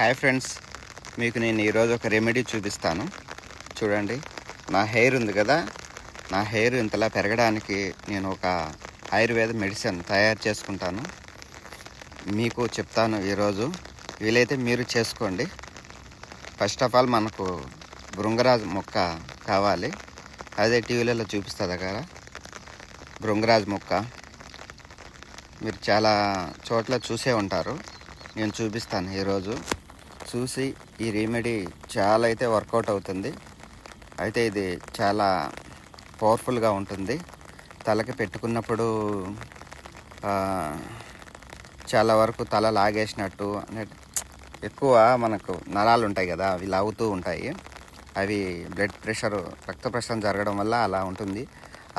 Hi friends మీకు నేను ఈరోజు ఒక రెమెడీ చూపిస్తాను. చూడండి. నా హెయిర్ ఉంది కదా. నా హెయిర్ ఇంతలా పెరగడానికి నేను ఒక ఆయుర్వేద మెడిసిన్ తయారు చేసుకుంటాను. మీకు చెప్తాను ఈరోజు. వీలైతే మీరు చేసుకోండి. ఫస్ట్ ఆఫ్ ఆల్ మనకు భృంగరాజ్ మొక్క కావాలి. అదే టీవీలలో చూపిస్తుంది కదా భృంగరాజ్ మొక్క. మీరు చాలా చోట్ల చూసే ఉంటారు. నేను చూపిస్తాను ఈరోజు. చూసి ఈ రెమెడీ చాలా అయితే వర్కౌట్ అవుతుంది. అయితే ఇది చాలా పవర్ఫుల్గా ఉంటుంది. తలకి పెట్టుకున్నప్పుడు చాలా వరకు తల లాగేసినట్టు అంటే ఎక్కువ మనకు నరాలు ఉంటాయి కదా అవి లాగుతూ ఉంటాయి. అవి బ్లడ్ ప్రెషర్ రక్త ప్రసరణ జరగడం వల్ల అలా ఉంటుంది.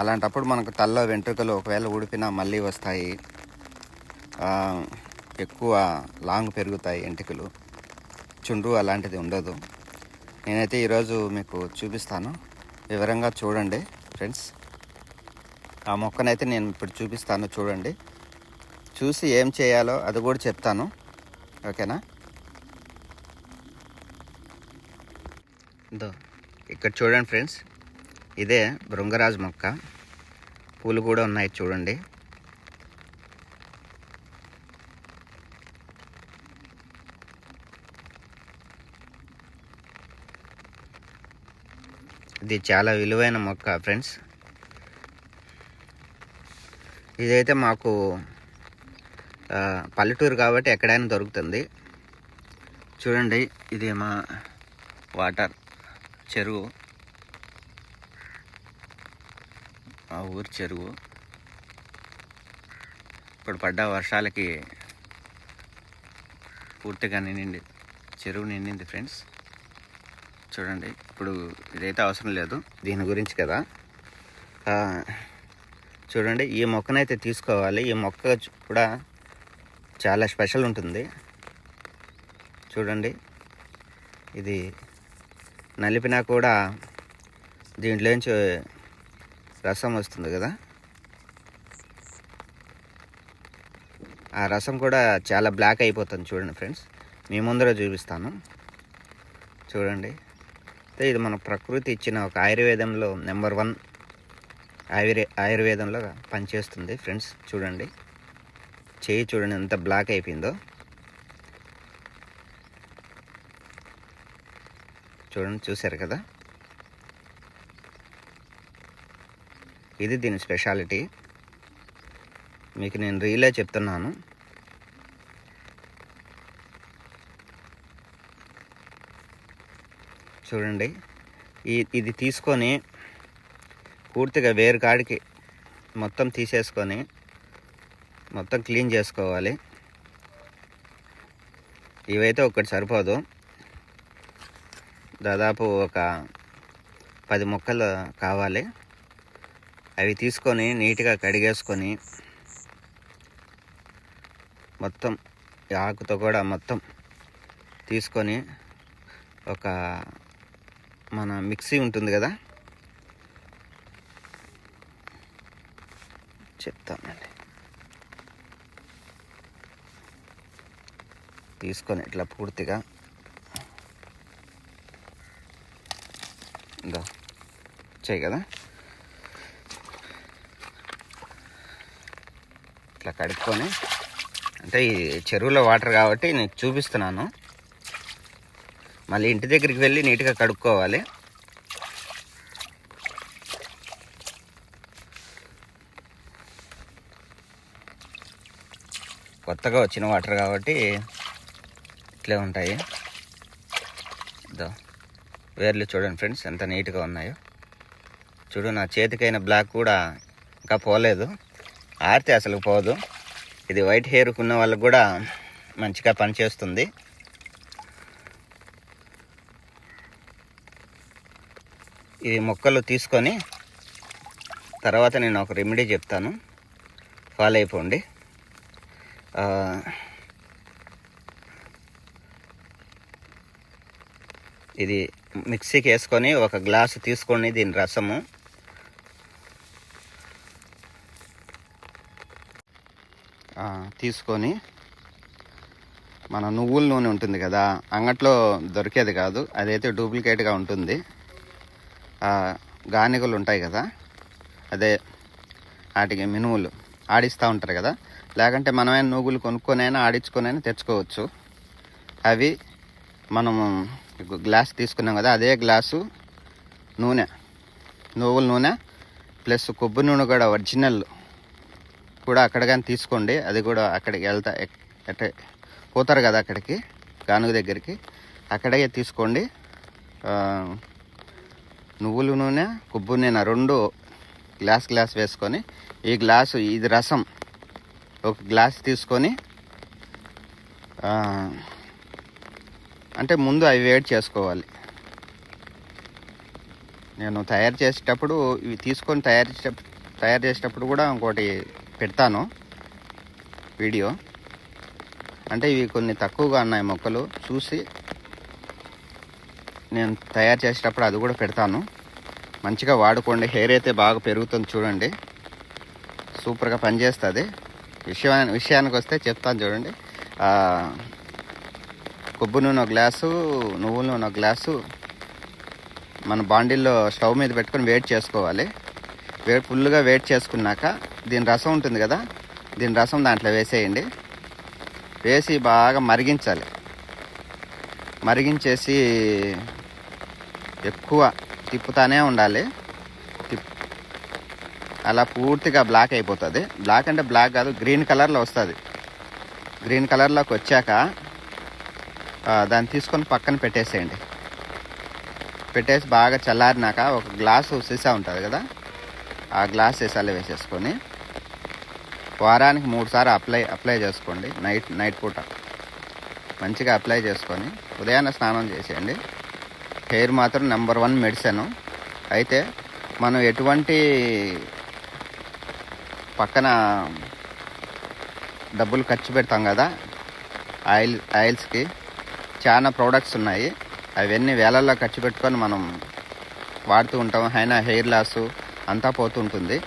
అలాంటప్పుడు మనకు తలలో వెంట్రుకలు ఒకవేళ ఊడిపినా మళ్ళీ వస్తాయి. ఎక్కువ లాంగ్ పెరుగుతాయి ఎంటికలు. చుండ్రు అలాంటిది ఉండదు. నేనైతే ఈరోజు మీకు చూపిస్తాను. వివరంగా చూడండి ఫ్రెండ్స్. ఆ మొక్కనైతే నేను ఇప్పుడు చూపిస్తాను చూడండి. చూసి ఏం చేయాలో అది కూడా చెప్తాను. ఓకేనా? ఇదో ఇక్కడ చూడండి ఫ్రెండ్స్. ఇదే భృంగరాజ్ మొక్క. పూలు కూడా ఉన్నాయి చూడండి. ఇది చాలా విలువైన మొక్క ఫ్రెండ్స్. ఇదైతే మాకు పల్లెటూరు కాబట్టి ఎక్కడైనా దొరుకుతుంది. చూడండి ఇది మా వాటర్ చెరువు. మా ఊరి చెరువు. ఇప్పుడు పడ్డ వర్షాలకి పూర్తిగా నిండింది చెరువు నిండింది ఫ్రెండ్స్. చూడండి. ఇప్పుడు ఇదైతే అవసరం లేదు. దీని గురించి కదా. చూడండి ఈ మొక్కనైతే తీసుకోవాలి. ఈ మొక్క కూడా చాలా స్పెషల్ ఉంటుంది. చూడండి. ఇది నలిపినా కూడా దీంట్లోంచి రసం వస్తుంది కదా. ఆ రసం కూడా చాలా బ్లాక్ అయిపోతుంది చూడండి ఫ్రెండ్స్. మీ ముందర చూపిస్తాను. చూడండి. అయితే ఇది మన ప్రకృతి ఇచ్చిన ఒక ఆయుర్వేదంలో నెంబర్ వన్ ఆయుర్వే ఆయుర్వేదంలో పనిచేస్తుంది. ఫ్రెండ్స్ చూడండి. చేయి చూడండి ఎంత బ్లాక్ అయిపోయిందో. చూడండి చూశారు కదా? ఇది దీని స్పెషాలిటీ. మీకు నేను రీలే చెప్తున్నాను. చూడండి. ఇది తీసుకొని పూర్తిగా వేరు కాడికి మొత్తం తీసేసుకొని మొత్తం క్లీన్ చేసుకోవాలి. ఇవైతే ఒకటి సరిపోదు. దాదాపు ఒక పది ముక్కలు కావాలి. అవి తీసుకొని నీట్గా కడిగేసుకొని మొత్తం ఆకుతో కూడా మొత్తం తీసుకొని ఒక మన మిక్సీ ఉంటుంది కదా? చెప్తానండి. తీసుకొని ఇట్లా పూర్తిగా ఇందో చేయి కదా? ఇట్లా కడుక్కొని అంటే ఈ చెరువులో వాటర్ కాబట్టి నేను చూపిస్తున్నాను. మళ్ళీ ఇంటి దగ్గరికి వెళ్ళి నీట్గా కడుక్కోవాలి. కొత్తగా వచ్చిన వాటర్ కాబట్టి ఇట్లే ఉంటాయి. ఇదో వేర్లు చూడండి ఫ్రెండ్స్ ఎంత నీట్గా ఉన్నాయో. చూడు నా చేతికైన బ్లాక్ కూడా ఇంకా పోలేదు. ఆరితే అసలు పోదు. ఇది వైట్ హెయిర్ ఉన్న వాళ్ళకు కూడా మంచిగా పనిచేస్తుంది. ఇది మొక్కలు తీసుకొని తర్వాత నేను ఒక రెమెడీ చెప్తాను. ఫాలో అయిపోండి. ఇది మిక్సీకి వేసుకొని ఒక గ్లాసు తీసుకొని దీని రసము. తీసుకొని మన నువ్వుల నూనె ఉంటుంది కదా అంగట్లో దొరికేది కాదు అదైతే డూప్లికేట్గా ఉంటుంది. గానిగలు ఉంటాయి కదా అదే వాటికి మినుములు ఆడిస్తూ ఉంటారు కదా. లేకంటే మనమే నూగులు కొనుక్కొనైనా ఆడించుకొనైనా తెచ్చుకోవచ్చు. అవి మనము గ్లాస్ తీసుకున్నాం కదా అదే గ్లాసు నూనె నువ్వుల నూనె ప్లస్ కొబ్బరి నూనె కూడా ఒరిజినల్ కూడా అక్కడ కానీ తీసుకోండి. అది కూడా అక్కడికి వెళ్తా ఎక్- పోతారు కదా అక్కడికి గానుగ దగ్గరికి. అక్కడే తీసుకోండి. నువ్వుల నూనె కొబ్బరి నూనె రెండు గ్లాస్ గ్లాస్ వేసుకొని ఈ గ్లాసు ఇది రసం ఒక గ్లాస్ తీసుకొని అంటే ముందు అవి వేడి చేసుకోవాలి. నేను తయారు చేసేటప్పుడు ఇవి తీసుకొని తయారు చేసేటప్పుడు తయారు చేసేటప్పుడు కూడా ఇంకోటి పెడతాను వీడియో. అంటే ఇవి కొన్ని తక్కువగా ఉన్నాయి మొక్కలు చూసి నేను తయారు చేసేటప్పుడు అది కూడా పెడతాను. మంచిగా వాడుకోండి. హెయిర్ అయితే బాగా పెరుగుతుంది చూడండి. సూపర్గా పనిచేస్తుంది. విషయా విషయానికి వస్తే చెప్తాను చూడండి. కొబ్బరి నూనె ఒక గ్లాసు నువ్వుల నూనె ఒక గ్లాసు మన బాండిల్లో స్టవ్ మీద పెట్టుకొని వేడి చేసుకోవాలి. వే ఫుల్గా వేడి చేసుకున్నాక దీని రసం ఉంటుంది కదా దీని రసం దాంట్లో వేసేయండి. వేసి బాగా మరిగించాలి. మరిగించేసి ఎక్కువ తిప్పుతానే ఉండాలి. అలా పూర్తిగా బ్లాక్ అయిపోతుంది. బ్లాక్ అంటే బ్లాక్ కాదు గ్రీన్ కలర్లో వస్తుంది. గ్రీన్ కలర్లోకి వచ్చాక దాన్ని తీసుకొని పక్కన పెట్టేసేయండి. పెట్టేసి బాగా చల్లారినాక ఒక గ్లాసు సీసా ఉంటుంది కదా ఆ గ్లాస్ సీసాలో వేసేసుకొని వారానికి మూడుసార్లు అప్లై అప్లై చేసుకోండి. నైట్ నైట్ పూట. మంచిగా అప్లై చేసుకొని ఉదయాన్నే స్నానం చేసేయండి. హెయిర్ మాత్రం నెంబర్ వన్ మెడిసిన్. అయితే మనం ఎటువంటి పక్కన డబ్బులు ఖర్చు పెడతాం కదా ఆయిల్ ఆయిల్స్కి చాలా ప్రోడక్ట్స్ ఉన్నాయి. అవన్నీ వేలల్లో ఖర్చు పెట్టుకొని మనం వాడుతూ ఉంటాం. అయినా హెయిర్ లాస్ అంతా పోతుంటుంది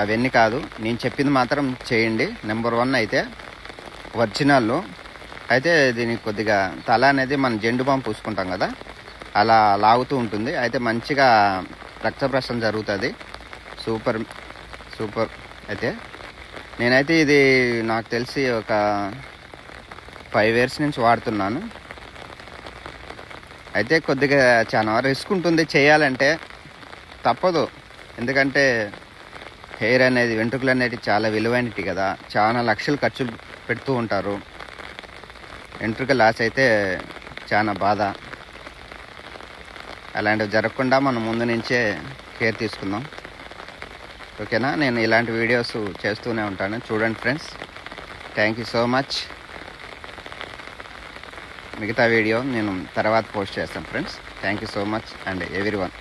అవన్నీ కాదు నేను చెప్పింది మాత్రం చేయండి. నెంబర్ వన్ అయితే ఒరిజినల్ అయితే దీనికి కొద్దిగా తల అనేది మనం జెండు బాంబు పూసుకుంటాం కదా అలా లాగుతూ ఉంటుంది. అయితే మంచిగా రక్త ప్రసరణ జరుగుతుంది. Super super. అయితే నేనైతే ఇది నాకు తెలిసి ఒక ఫైవ్ ఇయర్స్ నుంచి వాడుతున్నాను. అయితే కొద్దిగా చాలా రిస్క్ ఉంటుంది చేయాలంటే. తప్పదు. ఎందుకంటే హెయిర్ అనేది వెంట్రుకలు అనేది చాలా విలువైనవి కదా. చాలా లక్షలు ఖర్చు పెడుతూ ఉంటారు. వెంట్రుక లాస్ అయితే చాలా బాధ. అలాంటివి జరగకుండా మనం ముందు నుంచే కేర్ తీసుకుందాం. ఓకేనా? నేను ఇలాంటి వీడియోస్ చేస్తూనే ఉంటాను. చూడండి friends. Thank you so much మిగతా వీడియో నేను తర్వాత పోస్ట్ చేస్తాను friends. Thank you so much and everyone